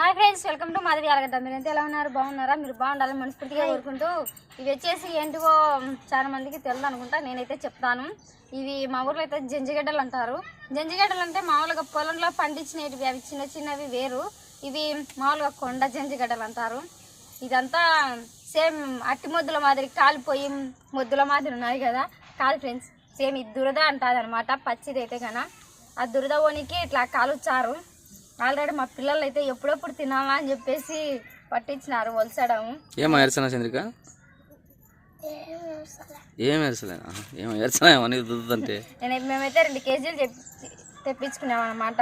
Hi friends welcome to Madhavi Allagadda. మీరు ఎంత ఎలా ఉన్నారు? బాగున్నారా? మీరు బాగుండాలని మనస్ఫూర్తిగా కోరుకుంటూ ఇవి వచ్చేసి ఏంటివో చాలా మందికి తెలియదు అనుకుంటా. నేనైతే చెప్తాను. ఇవి మా ఊర్లో అయితే జంజిగడ్డలు అంటారు. జంజిగడ్డలు అంటే మామూలుగా పొలంలో పండించినవి అవి చిన్న చిన్నవి వేరు. ఇవి మామూలుగా కొండ జంజిగడ్డలు అంటారు. ఇదంతా సేమ్ అట్టి మొద్దుల మాదిరి కాలిపోయి మొద్దుల మాదిరి ఉన్నాయి కదా. కాదు ఫ్రెండ్స్ సేమ్ ఇది దురద అంటుంది అనమాట పచ్చిది అయితే కన ఆ దురద ఓనికి ఇట్లా కాలుచారు ఆల్రెడీ మా పిల్లలు అయితే ఎప్పుడెప్పుడు తినాలా అని చెప్పేసి పట్టించినారు వలసడము ఏం ఏర్చనా చంద్రిక? ఏం ఏర్చలే ఏం ఏర్చనా ఏమని దుద్దంటే నేను మేమైతే రెండు కేజీలు చెప్పి తెప్పించుకున్నాం అనమాట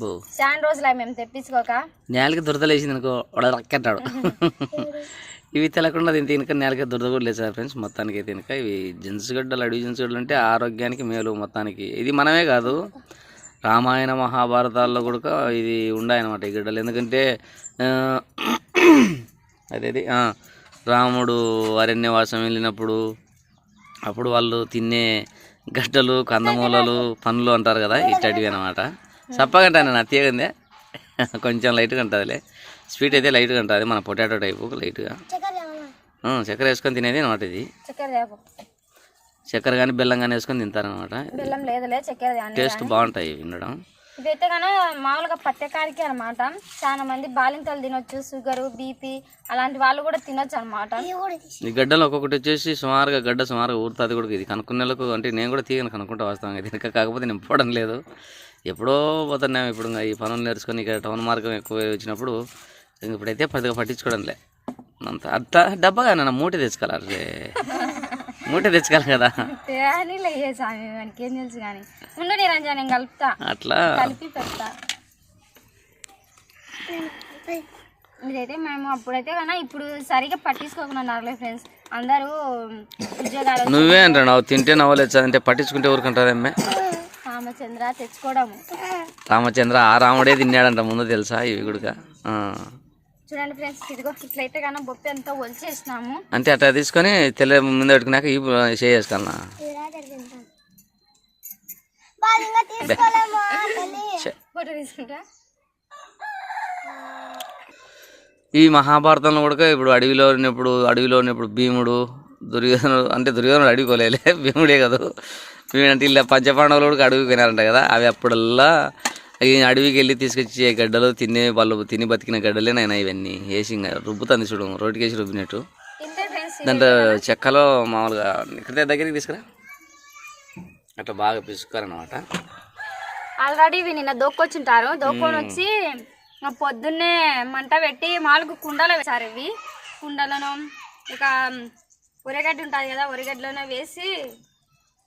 బో. చాలా రోజులు మేము తెప్పించుకోక. నేలకి దురదలేసింది అనుకో రక్కెట్టాడు. ఇవి తెలకుండా దీని తినక నేలకి దురద కూడా లేదు సార్ ఫ్రెండ్స్ మొత్తానికి అయితే తినక ఇవి జెన్స్గడ్డలు అడవి జెన్స్గడ్డలు అంటే ఆరోగ్యానికి మేలు మొత్తానికి. ఇది మనమే కాదు. రామాయణ మహాభారతాల్లో కూడా ఇది ఉన్నాయన్నమాట ఈ గడ్డలు. ఎందుకంటే అదేది రాముడు అరణ్యవాసం వెళ్ళినప్పుడు అప్పుడు వాళ్ళు తినే గడ్డలు కందమూలలు పండ్లు అంటారు కదా ఇట్టటివి అనమాట చప్పగంటాను నా తీయగందే. కొంచెం లైట్గా ఉంటుందిలే. స్వీట్ అయితే లైట్గా ఉంటుంది మన పొటాటో టైపు లైట్గా. చక్కెర వేసుకొని తినేది అనమాట ఇది. చక్కెర కానీ బెల్లం కానీ వేసుకొని తింటారనమాట బెల్లం లేదులే చక్కెర. టేస్ట్ బాగుంటాయి వినడం ఇదైతే కన్నా మామూలుగా పట్టెకారికి అనమాట చాలా మంది బాలింతలు తినొచ్చు షుగర్ బీపీ అలాంటి వాళ్ళు కూడా తినొచ్చు అనమాట ఈ గడ్డలు ఒక్కొక్కటి వచ్చేసి సుమారుగా గడ్డ సుమారుగా ఊరుతుంది కూడా ఇది. కనుక్కునేలకు అంటే నేను కూడా తీయను కనుక్కుంటా వాస్తవంగా ఇది. ఇంకా కాకపోతే నేను పోవడం లేదు. ఎప్పుడో పోతున్నాం ఇప్పుడు ఇంకా ఈ పనులు నేర్చుకొని ఇక్కడ టౌన్ మార్గం ఎక్కువ వచ్చినప్పుడు ఇంక ఇప్పుడైతే పెద్దగా పట్టించుకోవడంలే. అంత అంత డబ్బా కానీ మూట తెచ్చుకోవాలి మూట తెచ్చుకోవాలి కదా. స్వామి మనకి ఏం తెలుసు కానీ. ఉండు నిరంజన్ నేను కలుపుతా. అట్లా. కలిపి పెడతా. ఇదైతే మేము అప్పుడైతే కన్నా ఇప్పుడు సరిగా పట్టించుకోకున్నారులే ఫ్రెండ్స్ అందరూ ఉద్యోగాలు నువ్వే అంటున్నావు తింటే నవ్వలేదు అంటే పట్టించుకుంటే ఊరుకుంటారమ్మే రామచంద్ర తెచ్చుకోవడము రామచంద్ర ఆ రాముడే తిన్నాడంట ముందు తెలుసా ఇవి కూడా. చూడండి ఫ్రెండ్స్ ఇదిగో ఇట్లయితే కన్నా బొప్పి అంతా ఒలిచేసినాము. అంటే అట్లా తీసుకొని తెల్ల ముందు పెట్టుకున్నాక ఈ చేసుకోవాలన్నా తీసుకుంటా. ఈ మహాభారతంలో కూడా ఇప్పుడు అడవిలో ఉన్నప్పుడు అడవిలో ఉన్నప్పుడు భీముడు దుర్యోధనుడు అంటే దుర్యోధనుడు అడవికోలేలే భీముడే కదా. భీముడు అంటే ఇలా పంచపాండవులు కూడా అడవికి పోయినారంట కదా అవి అప్పుడల్లా అడవికి వెళ్ళి తీసుకొచ్చి గడ్డలు తినే వాళ్ళు తిని బతికిన గడ్డలే నాయన ఇవన్నీ. వేసి రుబ్బుతుంది చూడు రోడ్డుకి వేసి రుబ్బినట్టు దాంట్లో చెక్కలో మామూలుగా ఇక్కడ దగ్గరికి తీసుకురా. అట్లా బాగా పిసుకారనమాట ఆల్రెడీ ఇవి నిన్న దొక్కొచ్చుంటారు. దొక్కొని వచ్చి పొద్దున్నే మంట పెట్టి మాలకు కుండలో వేసారు ఇవి. కుండలను ఇక ఉరగడ్డ ఉంటుంది కదా ఉరగడ్డలోనే వేసి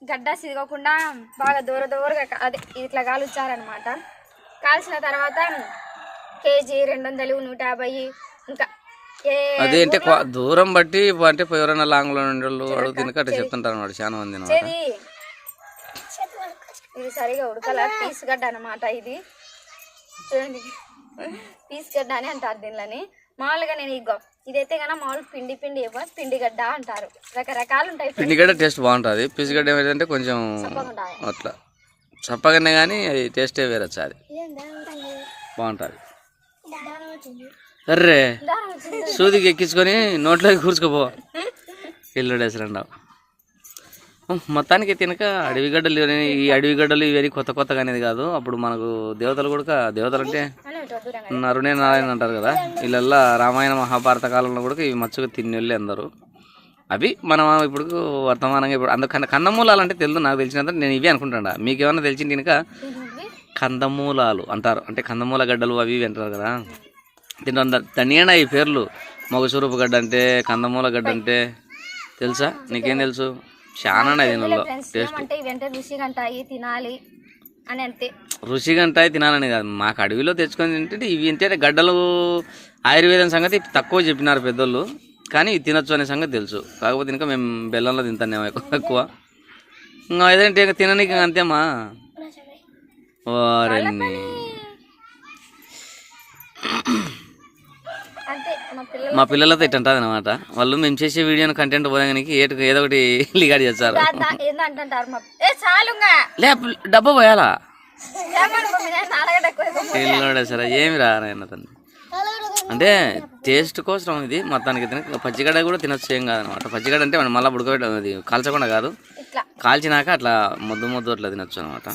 గడ్డ సిదగకుండా బాగా దూర దూరగా అదే ఇట్లా కాలుచారనమాట కాల్చిన తర్వాత కేజీ రెండు వందలు నూట యాభై ఇంకా అది అంటే దూరం బట్టి అంటే ఎవరైనా లాంగ్లో ఉండే వాళ్ళు అట్లా చెప్తుంటారు అన్నమాట చాలా మంది అనమాట ఇది సరిగా ఉడకల? పీస్ గడ్డ అనమాట ఇది. చూడండి. పీస్ గడ్డ అని అంటారు దీనిలని. మామూలుగా నేను ఇగో ఇదైతే కన్నా మామూలు పిండి పిండి ఏమో పిండి గడ్డ అంటారు. రకరకాలు ఉంటాయి. పిండిగడ్డ టేస్ట్ బాగుంటుంది. పిసిగడ్డ ఏమైందంటే కొంచెం. అట్లా. చప్పగానే కానీ అది టేస్టే వేరే వచ్చి బాగుంటుంది. సర్రే సూదికి ఎక్కించుకొని నోట్లోకి కూర్చుకోపో. ఇల్లు డేసరండావు మొత్తానికి తినక అడవి గడ్డలు ఈ అడవి గడ్డలు ఇవన్నీ కొత్త కొత్తగా అనేది కాదు. అప్పుడు మనకు దేవతలు కూడా దేవతలు అంటే నరుణే నారాయణ అంటారు కదా. వీళ్ళల్లా రామాయణ మహాభారత కాలంలో కూడా ఇవి మచ్చగా తిన్నెళ్ళి అందరూ. అవి మనం ఇప్పుడు వర్తమానంగా ఇప్పుడు అందుకని కందమూలాలు అంటే తెలుసు నాకు తెలిసినంత నేను ఇవి అనుకుంటాను మీకు ఏమన్నా తెలిసింది కనుక? కందమూలాలు అంటారు. అంటే కందమూల గడ్డలు అవి ఇవి అంటారు కదా. దీంట్లో ధనియన ఈ పేర్లు. మొగసూరపు గడ్డ అంటే కందమూల గడ్డ అంటే తెలుసా? నీకేం తెలుసు? చాలా దీనిలో టేస్ట్. తినాలి అని అంతే. రుచిగా ఉంటాయి తినాలని కాదు. మాకు అడవిలో తెచ్చుకొని తింటే ఇవి ఏంటంటే గడ్డలు ఆయుర్వేదం సంగతి తక్కువ చెప్పినారు పెద్దోళ్ళు. కానీ తినొచ్చు అనే సంగతి తెలుసు. కాకపోతే ఇంకా మేము బెల్లంలో తింటానేమో ఎక్కువ ఎక్కువ. ఇంకా ఏదంటే ఇంకా తిననీకి అంతేమా వారన్ని అంతే మా. పిల్లలు మా పిల్లలతో ఇట్టుంటుంది అనమాట వాళ్ళు మేము చేసే వీడియోని కంటెంట్ పోయానికి ఏటు ఏదో ఒకటి లిగాడి చేస్తారు. లే డబ్బా పోయాలా? పిల్లోడే సరే ఏమి రా నాయన తను అంటే టేస్ట్ కోసం ఇది. మొత్తానికి తిన పచ్చిగడ్డ కూడా తినొచ్చు ఏం కాదనమాట. పచ్చిగడ్డ అంటే మనం మళ్ళీ ఉడకబెట్టడం అది కాల్చకుండా కాదు. కాల్చినాక అట్లా ముద్దు ముద్దు అట్లా తినొచ్చు అనమాట.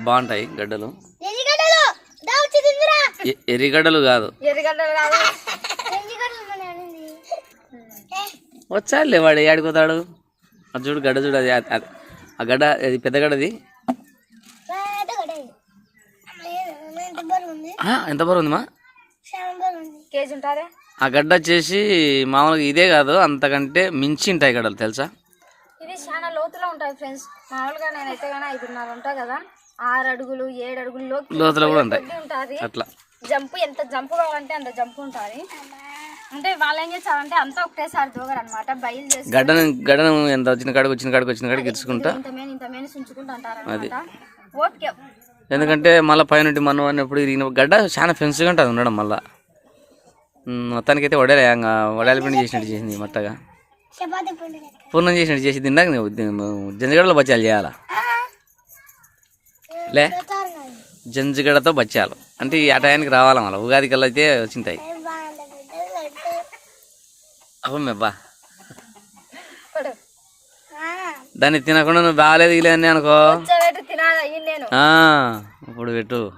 బాగుంటాయి గడ్డలు. ఎర్రిగడ్డలు! కాదు. వచ్చాడులే వాడు ఏడిపోతాడు అది చూడు గడ్డ చూడు అది- ఆ గడ్డ అది పెద్ద గడ్డది ఆ, ఎంత బరువు ఉందిమా? కేజీ ఉంటారే ఆ గడ్డ వచ్చేసి మామూలుగా ఇదే కాదు అంతకంటే మించి ఉంటాయి గడ్డలు తెలుసా? ఇది చాలా లోతులో ఉంటాయి ఫ్రెండ్స్. మామూలుగా నేనైతే కానీ ఐదున్నర ఉంటాయి కదా ఆరు అడుగులు ఏడు అడుగులు లోతు లోతులో కూడా ఉంటాయి. ఉంటుంది. అట్లా. జంపు ఎంత జంపు కావాలంటే అంత జంపు ఉంటుంది. అంటే వాళ్ళు ఏం చేస్తారంటే అంతా ఒకటేసారి దూగరు అనమాట బయలు చేసి. గడ్డను గడ్డను ఎంత వచ్చిన కాడికి వచ్చిన కాడికి వచ్చిన కాడికి ఇచ్చుకుంటా? ఇంత మేని ఇంత మేని ఉంచుకుంటూ అంటారు ఓకే ఎందుకంటే మళ్ళీ పైన మనం అన్నప్పుడు ఇరిగిన గడ్డ చాలా ఫెన్స్గా ఉంటుంది ఉండడం మళ్ళా. మొత్తానికైతే వడలే ఇంకా పిండి చేసినట్టు చేసింది మొత్తగా. పూర్ణం చేసినట్టు చేసి తిన్నాక జంజగడలో బచ్చాలు చేయాలా? లే జంజగడతో బచ్చాలు. అంటే ఈ ఆ టయానికి రావాలి మళ్ళీ? ఉగాది కల్లా అయితే వచ్చింటాయి. అవమ్మబ్బా దాన్ని తినకుండా నువ్వు బాగాలేదు ఇలా అని అనుకో. ఇప్పుడు పెట్టు.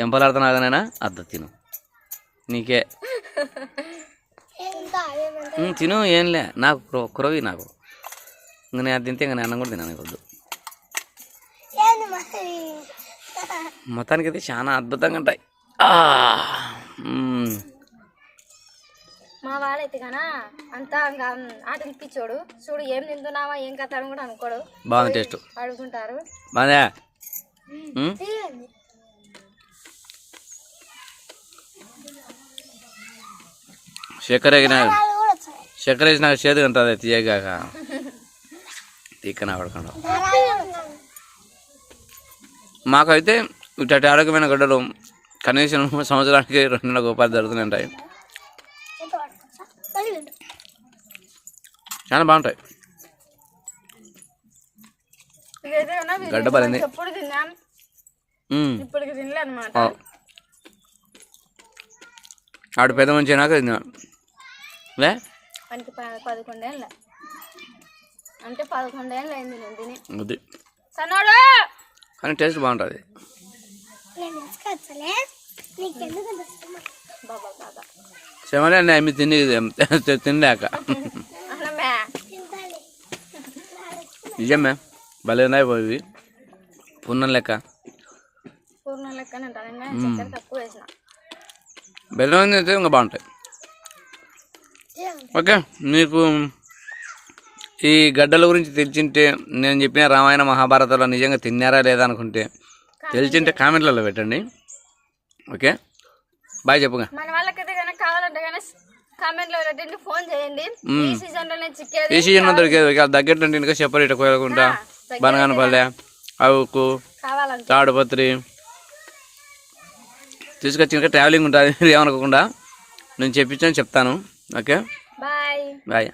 ఎంపలాడుతున్నాగానైనా? అద్ద తిను. నీకే. తిను ఏంలే. నాకు కుర- కురవి నాకు. ఇంక నేను అది తింటే ఇంకా నేను అన్నం కూడా తిన్నాను వద్దు మొత్తానికి అయితే చాలా అద్భుతంగా ఉంటాయి. మా వాళ్ళైతే కన్నా అంతా ఇంకా ఆట ఇప్పించోడు చూడు ఏం తింటున్నావా ఏం కథ అని కూడా అనుకోడు. బాగుంది టేస్ట్. అడుగుతుంటారు. బాగా? చక్కెర చక్కెర వేసినాక చేదు ఉంటుంది తీయగాక తీక్కన పడకుండా. మాకైతే ఇట్లాంటి ఆరోగ్యమైన గడ్డలు కనీసం సంవత్సరానికి రెండున్నర రూపాయలు జరుగుతుంటాయి చాలా బాగుంటాయి. గడ్డ ఆ. ఆడు పెద్ద మంచి అయినాక తిన్నా. లే. మనకి ప- పదకొండేళ్ళ అంటే పదకొండేళ్ళు అయింది నేను తిని. అది. సన్నాడు! కానీ టేస్ట్ బాగుంటుంది. బాబా బాబా. సెమలే అన్నీ అమ్మి తిని తినలేక. నిజమే. భలే ఉన్నాయి పోయి లెక్క. పూర్ణ చక్కెర తక్కువ వేసిన. బెల్లం అయితే ఇంకా బాగుంటాయి. ఓకే మీకు ఈ గడ్డల గురించి తెలిసింటే నేను చెప్పిన రామాయణ మహాభారతంలో నిజంగా తిన్నారా లేదా అనుకుంటే తెలిసింటే కామెంట్లలో పెట్టండి. ఓకే బాయ్ చెప్పుగా మన వాళ్ళకైతే కనుక కావాలంటే కనుక ఫోన్ చేయండి. ఈ సీజన్లోనే చిక్కేది ఈ సీజన్లో దొరికేది ఇక దగ్గర ఇంకా సెపరేట్ కోయకుండా బనగానపల్లె అవుకు తాడుపత్రి. తీసుకొచ్చిన ట్రావెలింగ్ ఉంటుంది. ఏమనుకోకుండా. నేను చెప్పించాను చెప్తాను. ఓకే? బాయ్. బాయ్.